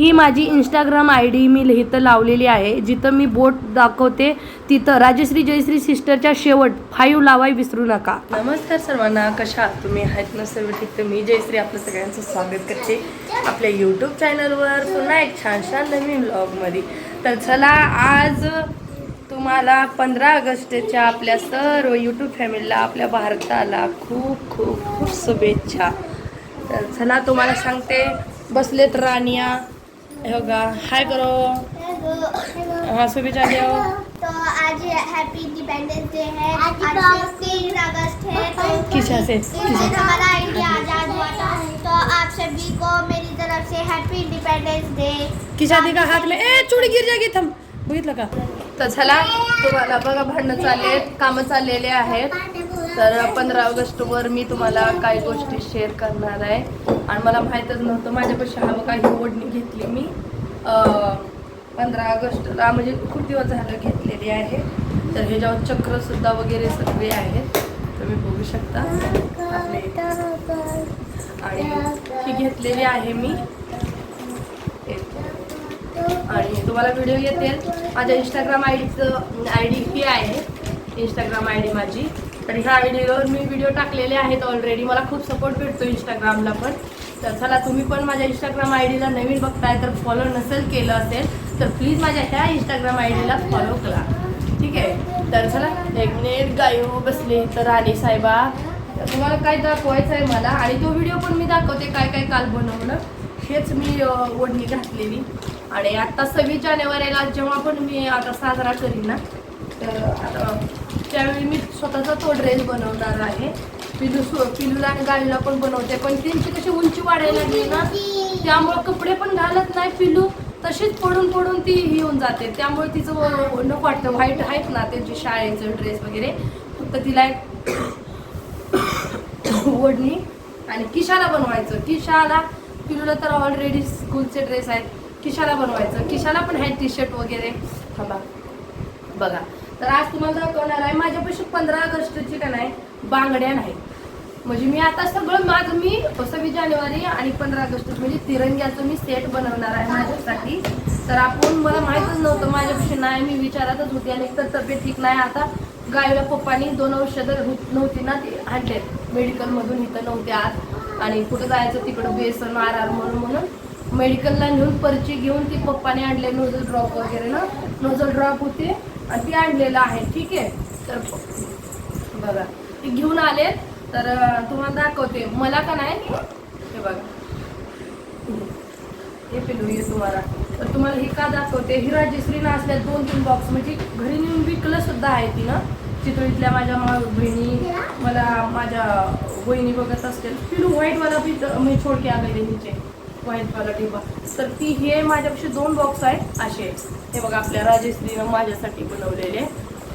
ही माझी Instagram I D मी लिहितं लावलेली आहे. जिथं मी बोट दाखवते तिथं राजश्री जयश्री सिस्टरच्या शेवट फाईव्ह लावाय विसरू नका. नमस्कार सर्वांना कशा आहात तुम्ही? आहेत ना सर्व ठीक? तर मी जयश्री आपलं सगळ्यांचं स्वागत करते आपल्या यूट्यूब चॅनलवर पुन्हा एक छान छान नवीन ब्लॉगमध्ये तर चला आज तुम्हाला पंधरा ऑगस्टच्या आपल्या सर्व यूट्यूब फॅमिलीला आपल्या भारताला खूप खूप खूप शुभेच्छा. तर चला तुम्हाला सांगते बसलेत रानिया. हे बघा हाय करो। हा शुभेच्छा देव तो आज हैप्पी इंडिपेंडेंस डे है। आज तीन अगस्त है। तो किसा से? इस दिन हमारा इंडिया आज़ाद हुआ था। तो आप सभी को मेरी तरफ़ से हैप्पी इंडिपेंडेंस डे। किसा का हात में ए चुडी गिर जागी थांब बघितलं का तर चला तुम्हाला बघा भांडणं चाललेत कामं चाललेले आहेत. तर पंधरा ऑगस्टवर मी तुम्हाला काही गोष्टी शेअर करणार आहे. आणि मला माहीतच नव्हतं माझ्यापेक्षा हवं काही ओढणी घेतली मी. पंधरा ऑगस्टला म्हणजे खूप दिवस झालं घेतलेली आहे. तर ह्याच्यावर चक्रसुद्धा वगैरे सगळे आहेत. तुम्ही बघू शकता. आपले. आणि ही घेतलेली आहे मी. आणि तुम्हाला व्हिडिओ येतील. माझ्या इंस्टाग्राम आय डीचं आय डी ही आहे. इंस्टाग्राम आय डी माझी. तर ह्या आय डीवर मी व्हिडिओ टाकलेले आहेत ऑलरेडी मला खूप सपोर्ट भेटतो इंस्टाग्रामला पण. तर चला तुम्ही पण माझ्या इंस्टाग्राम आय डीला नवीन बघताय तर फॉलो नसेल केलं असेल तर प्लीज माझ्या ह्या इंस्टाग्राम आय डीला फॉलो करा. ठीक आहे? तर चला एक मिनिट गायू बसले. तर राणी साहेबा तर तुम्हाला काय दाखवायचं आहे मला? आणि तो व्हिडिओ पण मी दाखवते काय काय काल बनवलं. हेच मी ओढणी घातलेली. आणि आत्ता सव्वीस जानेवारीला जेव्हा पण मी आता साजरा करीन ना तर आता त्यावेळी मी स्वतःचा तो ड्रेस बनवणार आहे. पिलू सो पिलूला आणि गाडीला पण बनवते. पण त्यांची कशी उंची वाढायला लागली ना त्यामुळं कपडे पण घालत नाही पिलू. तशीच पडून पडून ती ही जाते. त्यामुळे तिचं नको वाटतं. व्हाईट आहेत ना त्यांची शाळेचं ड्रेस वगैरे. फक्त तिला एक ओढणी आणि किशाला बनवायचं. किशाला पिलूला तर ऑलरेडी स्कूलचे ड्रेस आहेत. किशाला बनवायचं. किशाला पण आहे टी शर्ट वगैरे. थांबा. बघा. तर आज तुम्हाला दाखवणार आहे माझ्यापाशी पंधरा ऑगस्टची का नाही बांगड्या नाही म्हणजे मी आता सगळं माझं मी सव्वीस जानेवारी आणि पंधरा ऑगस्ट म्हणजे तिरंग्याचं मी सेट बनवणार आहे माझ्यासाठी. तर आपण मला माहीतच नव्हतं माझ्यापाशी नाही मी विचारातच होती आणि तर तब्येत ठीक नाही. आता गायला पप्पानी दोन औषधं होत- नव्हती ना ती आणलेत. मेडिकलमधून इथं नव्हते आज. आणि कुठं जायचं तिकडं बेसन आर आर म्हणून म्हणून. मेडिकलला नेऊन पर्ची घेऊन ती पप्पाने आणले नोझल ड्रॉप वगैरे ना? नोझल ड्रॉप होते आणि ती आणलेलं आहे ठीक आहे? तर बघा ती घेऊन आले. तर तुम्हाला दाखवते. मला का नाही? हे बघा. हे पिलू ये तुम्हाला. तर तुम्हाला हे का दाखवते? ही राजश्रीनं असल्या दोन तीन बॉक्स म्हणजे घरी नेऊन विकलं सुद्धा आहे ती ना? चितळीतल्या माझ्या मा- बहिणी मला माझ्या बहिणी बघत असतील. पिलू व्हाईटवाला बी मी छोडके आलेले नीचे व्हाईटवाला डिबा तर ती हे माझ्यापाशी दोन बॉक्स आहेत. असे. हे बघा आपल्या राजश्रीनं माझ्यासाठी बनवलेले.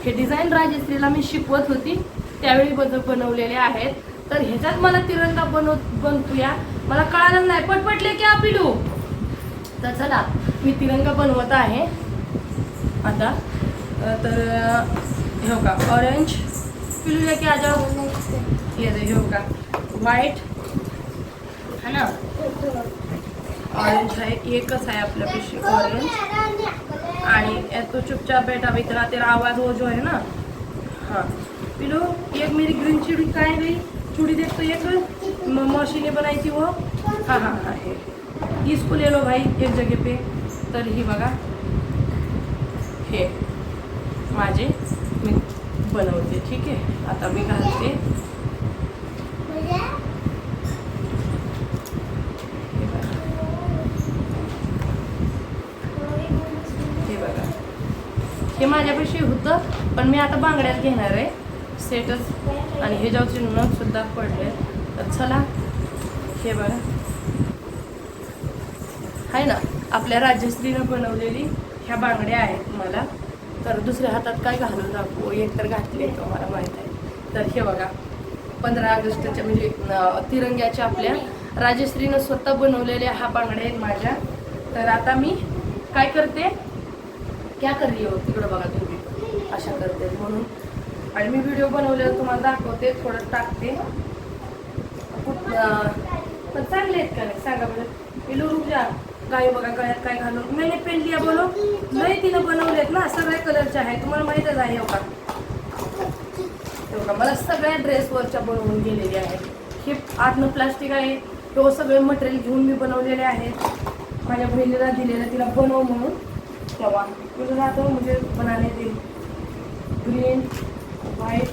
हे डिझाईन राजश्रीला मी शिकवत होती. त्यावेळी बदल बनवलेले आहेत. तर ह्याच्यात मला तिरंगा बनव बनतोया. मला कळालं नाही पटपटले की पिलू तर चला मी तिरंगा बनवत आहे. आता तर हे का ऑरेंज पिलूला की आज ये हे का व्हाईट है ना? ऑरेंज आहे एकच आहे आपल्यापाशी ऑरेंज आणि तो चुपचाप बैठा भी तेरा तेरा आवाज वो जो है ना. हाँ. पिलो एक मेरी ग्रीन चिडी काय है गई चूड़ी देख तो एक? म- मौसी ने बनाई थी वो? हाँ हाँ हाँ है. इसको ले लो भाई एक जगह पे. तर ही बघा. हे. माझे मी बनवते ठीक आहे? आता मी घालते हे बघा हे बघा हे माझ्यापाशी होतं पण मी आता बांगड्यात घेणार आहे. सेटच आणि हे जाऊचे नग सुद्धा पडले तर चला हे बघा. आहे ना आपल्या राजश्रीनं बनवलेली ह्या बांगड्या आहेत मला. तर दुसऱ्या हातात काय घालून दाखवू? एक तर घातले का मला माहीत आहे. तर हे बघा. पंधरा ऑगस्टच्या म्हणजे तिरंग्याच्या आपल्या राजश्रीनं स्वतः बनवलेल्या हा बांगड्या आहेत माझ्या. तर आता मी काय करते? क्या कर रही हो? तिकडं बघा तुम्ही. अशा करते म्हणून. आणि मी व्हिडिओ बनवल्यावर तुम्हाला दाखवते थोडं टाकते. पण चांगले आहेत का नाही? सांगा बरं. पिलू रुक जा गाय बघा गळ्यात काय घालून. मैंने पेन लिया बोलो. नाही तिनं बनवलेत ना सगळ्या कलरच्या आहेत. तुम्हाला माहीतच आहे हो का मला सगळ्या ड्रेसवरच्या बनवून गेलेल्या आहेत. हे आतनं प्लास्टिक आहे. तो सगळे मटेरियल घेऊन मी बनवलेले आहेत. माझ्या बहिणीला दिलेलं तिला बनव म्हणून. तेव्हा तुझं राहतो म्हणजे बनाने ते ग्रीन व्हाईट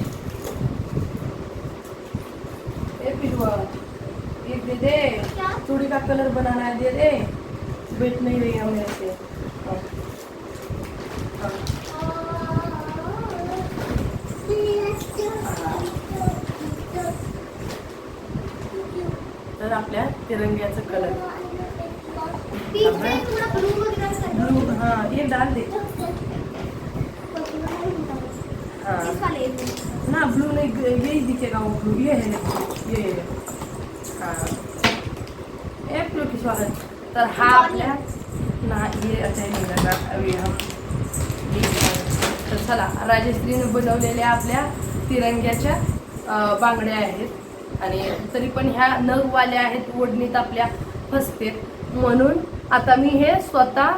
ए पिलवा. एक दे दे? चूड़ी का कलर बनाना है दे दे. बैठ नहीं रही है मेरे से हाँ। हाँ। तर आपल्या तिरंग्याचं कलर ब्लू हाँ ये डाल दे. हाँ. वाले। ना ब्लू नहीं यही दिखेगा वो ब्लू ये है ये है हाँ. एक ब्लू की स्वागत तर हा आपल्या ना ये अच्छा नाही लगा अभी हम ये तर चला राजश्रीने बनवलेल्या आपल्या तिरंग्याच्या बांगड्या आहेत. आणि तरी पण ह्या नगवाल्या आहेत ओढणीत आपल्या फसतेत. म्हणून आता मी हे स्वतः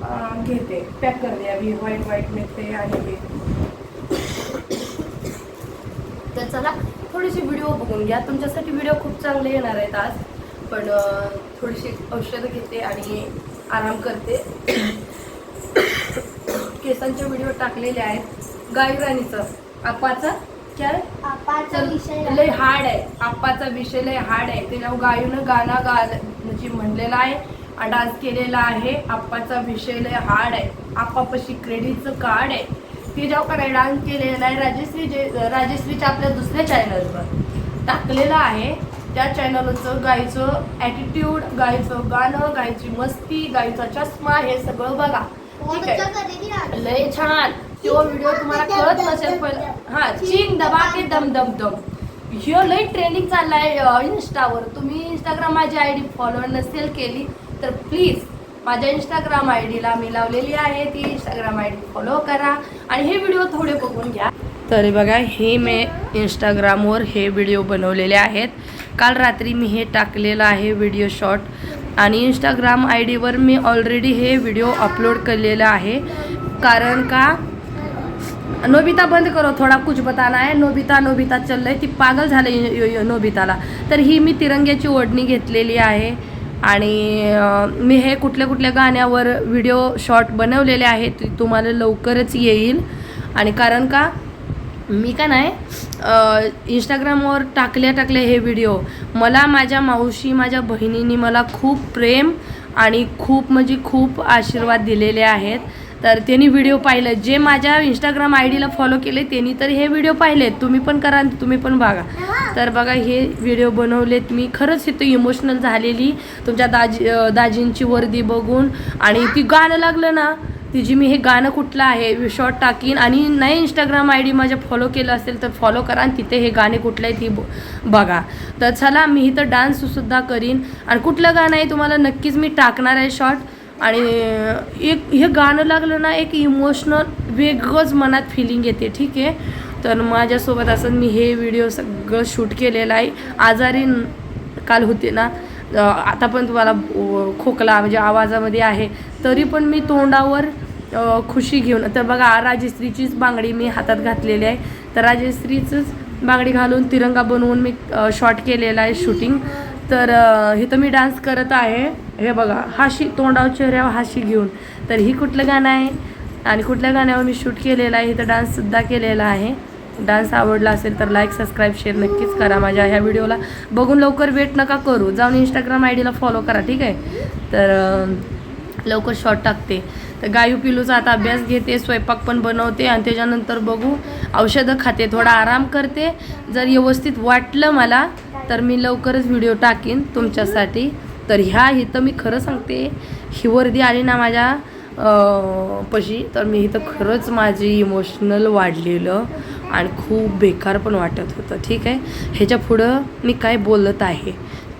घेते. पॅक करते अभी व्हाईट व्हाईट मिळते आणि तर चला थोडीशी व्हिडिओ बघून घ्या. तुमच्यासाठी व्हिडिओ खूप चांगले येणार आहेत आज. पण थोडीशी औषधं घेते आणि आराम करते. केसांचे व्हिडिओ टाकलेले आहेत. गाई राणीचं. आपाचा काय? आपाचा विषय लय हार्ड आहे. आप्पाचा विषय लय हार्ड आहे. त्याच्यावर गायनं गाणं गाल म्हणजे म्हणलेलं आहे. डान्स केलेला आहे. आप्पाचा विषय लय हार्ड आहे. आप्पापाशी क्रेडिटचं कार्ड आहे. ते जेव्हा काय डान्स केलेला आहे राजश्री जे राजश्रीच्या आपल्या दुसऱ्या चॅनलवर टाकलेलं आहे. त्या चॅनलचं गायचं ॲटिट्यूड गायचं गाणं गायची मस्ती गायचा चष्मा हे सगळं बघा. ठीक आहे. लय छान. तो व्हिडिओ तुम्हाला कळत नसेल पण हा चिंग दबा के दम दम दम. ह्यो लय ट्रेंडिंग चाललाय इंस्टावर तुम्ही इंस्टाग्राम माझी आय डी फॉलो नसेल केली तर प्लीज माझ्या इंस्टाग्राम आय डीला मी लावलेली आहे. ती इंस्टाग्राम आय डी फॉलो करा. आणि हे व्हिडिओ थोडे बघून घ्या. तर बघा हे मी इंस्टाग्रामवर हे व्हिडिओ बनवलेले आहेत. काल रात्री मी हे टाकलेलं आहे व्हिडिओ शॉर्ट आणि इंस्टाग्राम आय डीवर मी ऑलरेडी हे व्हिडिओ अपलोड केलेलं आहे. कारण का? नोबिता बंद करो थोडा कुछ बताना आहे नोबिता नोबिता चाललंय. ती पागल झाले नोबिताला. तर ही मी तिरंग्याची ओढणी घेतलेली आहे. आणि मी हे कुठल्या कुठल्या गाण्यावर व्हिडिओ शॉर्ट बनवलेले आहेत तुम्हाला लवकरच येईल. आणि कारण का मी का नाही इंस्टाग्रामवर टाकल्या टाकले हे व्हिडिओ. मला माझ्या मावशी माझ्या बहिणींनी मला खूप प्रेम आणि खूप म्हणजे खूप आशीर्वाद दिलेले आहेत. तर त्यांनी व्हिडिओ पाहिले. जे माझ्या इंस्टाग्राम आय डीला फॉलो केले त्यांनी तर हे व्हिडिओ पाहिलेत. तुम्ही पण करा तुम्ही पण बघा. तर बघा हे व्हिडिओ बनवलेत मी. खरंच इथं इमोशनल झालेली. तुमच्या दाजी दाजींची वर्दी बघून. आणि ती गाणं लागलं ना तिची मी हे गाणं कुठलं आहे शॉर्ट टाकीन. आणि नाही इंस्टाग्राम आय डी माझ्या फॉलो केलं असेल तर फॉलो करा आणि तिथे हे गाणे कुठलं आहे ती ब- बघा. तर चला मी इथं डान्ससुद्धा करीन. आणि कुठलं गाणं आहे तुम्हाला नक्कीच मी टाकणार आहे शॉर्ट आणि एक हे गाणं लागलं ना एक इमोशनल वेगळंच मनात फिलिंग येते ठीक आहे? तर माझ्यासोबत असं मी हे व्हिडिओ सगळं शूट केलेलं आहे. आजारी काल होते ना आता पण तुम्हाला खोकला म्हणजे आवाजामध्ये आहे. तरी पण मी तोंडावर खुशी घेऊन तर बघा राजश्रीचीच बांगडी मी हातात घातलेली आहे. तर राजश्रीचंच बांगडी घालून तिरंगा बनवून मी शॉट केलेला आहे शूटिंग तर हे तर मी डान्स करत आहे. हे बघा हाशी तोंडावर चेहऱ्यावर हाशी घेऊन. तर ही कुठलं गाणं आहे? आणि कुठल्या गाण्यावर मी शूट केलेलं आहे? तर डान्ससुद्धा केलेला आहे. डान्स आवडला असेल तर लाईक सबस्क्राईब शेअर नक्कीच करा माझ्या ह्या व्हिडिओला बघून लवकर वेट नका करू. जाऊन इंस्टाग्राम आय डीला फॉलो करा ठीक आहे? तर लवकर शॉर्ट टाकते. तर गायू पिलूचा आता अभ्यास घेते स्वयंपाक पण बनवते आणि त्याच्यानंतर बघू. औषधं खाते थोडा आराम करते. जर व्यवस्थित वाटलं मला तर मी लवकरच व्हिडिओ टाकीन तुमच्यासाठी. तर ह्या इथं मी खरं सांगते ही वर्दी आली ना माझ्या पशी तर मी इथं खरंच माझी इमोशनल वाढलेलं आणि खूप बेकार पण वाटत होतं ठीक आहे? ह्याच्या पुढं मी काय बोलत आहे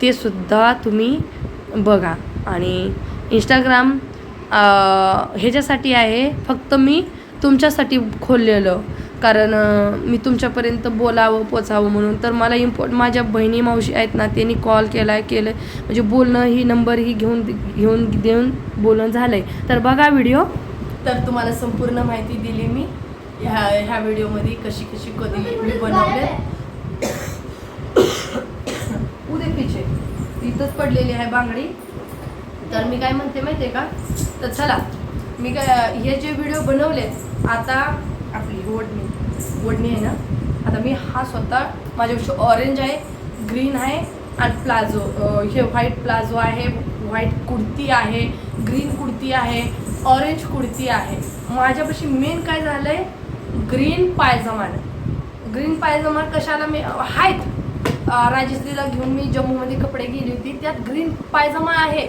ते सुद्धा तुम्ही बघा. आणि इंस्टाग्राम ह्याच्यासाठी आहे फक्त मी तुमच्यासाठी खोललेलं. कारण मी तुमच्यापर्यंत बोलावं पोचावं म्हणून. तर मला इम्पॉर्ट माझ्या बहिणी मावशी आहेत ना त्यांनी कॉल केला आहे केलं म्हणजे बोलणं ही नंबर ही घेऊन घेऊन देऊन बोलणं झालं आहे तर बघा व्हिडिओ तर तुम्हाला संपूर्ण माहिती दिली मी. ह्या ह्या व्हिडिओमध्ये कशी कशी कधी मी बनवले. उदे पिछे इथंच पडलेली आहे बांगडी. तर मी काय म्हणते माहिती आहे का? तर चला. मी काय हे जे व्हिडिओ बनवले आता आपली ओढणी. ओढणी आहे ना आता मी हा स्वतः माझ्यापेक्षा ऑरेंज आहे ग्रीन आहे आणि प्लाझो हे व्हाईट प्लाझो आहे व्हाईट कुर्ती आहे ग्रीन कुर्ती आहे ऑरेंज कुर्ती आहे. माझ्यापाशी मेन काय झालं आहे ग्रीन पायजमा ग्रीन पायजमा कशाला मी आहेत. राजश्रीला घेऊन मी जम्मूमध्ये कपडे गेली होती त्यात ग्रीन पायजमा आहे.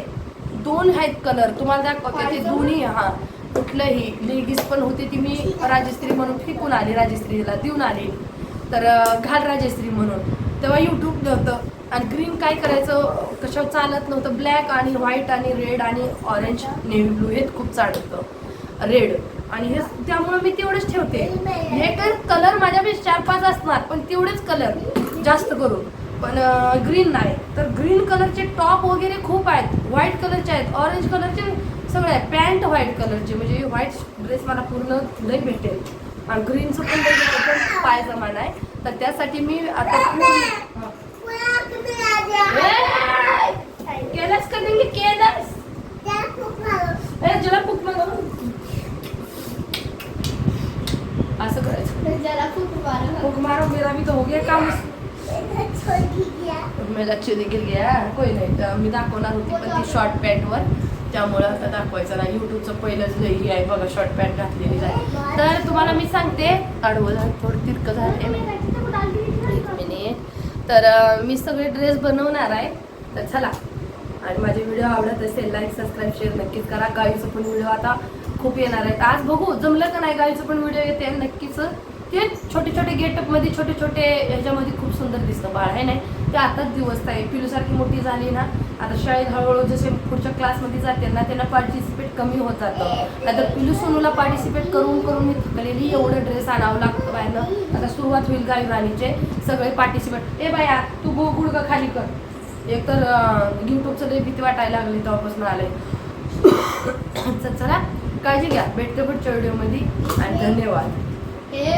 दोन आहेत कलर तुम्हाला दाखवते ते दोन्ही हा. कुठलंही लेगीज पण होती ती मी राजश्री म्हणून फेकून आली राजश्रीला देऊन आली. तर घाल राजश्री म्हणून. तेव्हा यूट्यूब नव्हतं आणि ग्रीन काय करायचं? कशा चालत नव्हतं? ब्लॅक आणि व्हाईट आणि रेड आणि ऑरेंज नेव्ही ब्लू हे खूप चालतं. रेड आणि हे त्यामुळे मी तेवढेच ठेवते. हे काय कलर माझ्यापेक्षा चार पाच असणार पण तेवढेच कलर जास्त करून. पण ग्रीन नाही. तर ग्रीन कलरचे टॉप वगैरे खूप आहेत. व्हाईट कलरचे आहेत. ऑरेंज कलरचे सगळे आहेत पॅन्ट व्हाईट कलरचे म्हणजे व्हाईट ड्रेस मला पूर्ण लई भेटेल. आणि ग्रीनचं पण लई पाय जमान आहे. तर त्यासाठी मी आता! केलंस का नाही? केलंस. ए जरा खूप असं करायचं. जरा खूप मारो फूक मारो मेरा भी तो हो गया काम. मेरा चिरी गिर गया कोई नाही. मी दाखवणार होती पण ती शॉर्ट पॅन्टवर त्यामुळं आता दाखवायचं. ना युट्यूबचं पहिलंच लई आहे बघा शॉर्ट पॅन्ट घातलेली आहे तर तुम्हाला मी सांगते आडवं झालं थोडं तिरकं झालं एक मिनिट तर मी सगळे ड्रेस बनवणार आहे. तर चला. आणि माझे व्हिडिओ आवडत असेल लाईक सबस्क्राईब शेअर नक्कीच करा. गाईचं पण व्हिडिओ आता खूप येणार आहेत. आज बघू जमलं का नाही गाईचं पण व्हिडिओ येते? नक्कीच. ते छोटे छोटे गेटअपमध्ये छोटे छोटे ह्याच्यामध्ये खूप सुंदर दिसतं बाळ आहे नाही? ते आताच दिवस आहे. पिलूसारखी मोठी झाली ना आता शाळेत हळूहळू जसे पुढच्या क्लासमध्ये जाते ना त्यांना पार्टिसिपेट कमी होत जातं. आता पिलू सोनूला पार्टिसिपेट करून करून मी थकलेली एवढं ड्रेस आणावं लागतं बाहेरनं आता सुरुवात होईल गाई राणीचे. सगळे पार्टिसिपेट ए बाया तू गो गुडगं खाली कर. एक तर यूट्यूबचं लई भीती वाटायला लागली तेव्हापासून आले. चला काळजी घ्या. भेटते पुढच्या व्हिडिओमध्ये आणि धन्यवाद. हे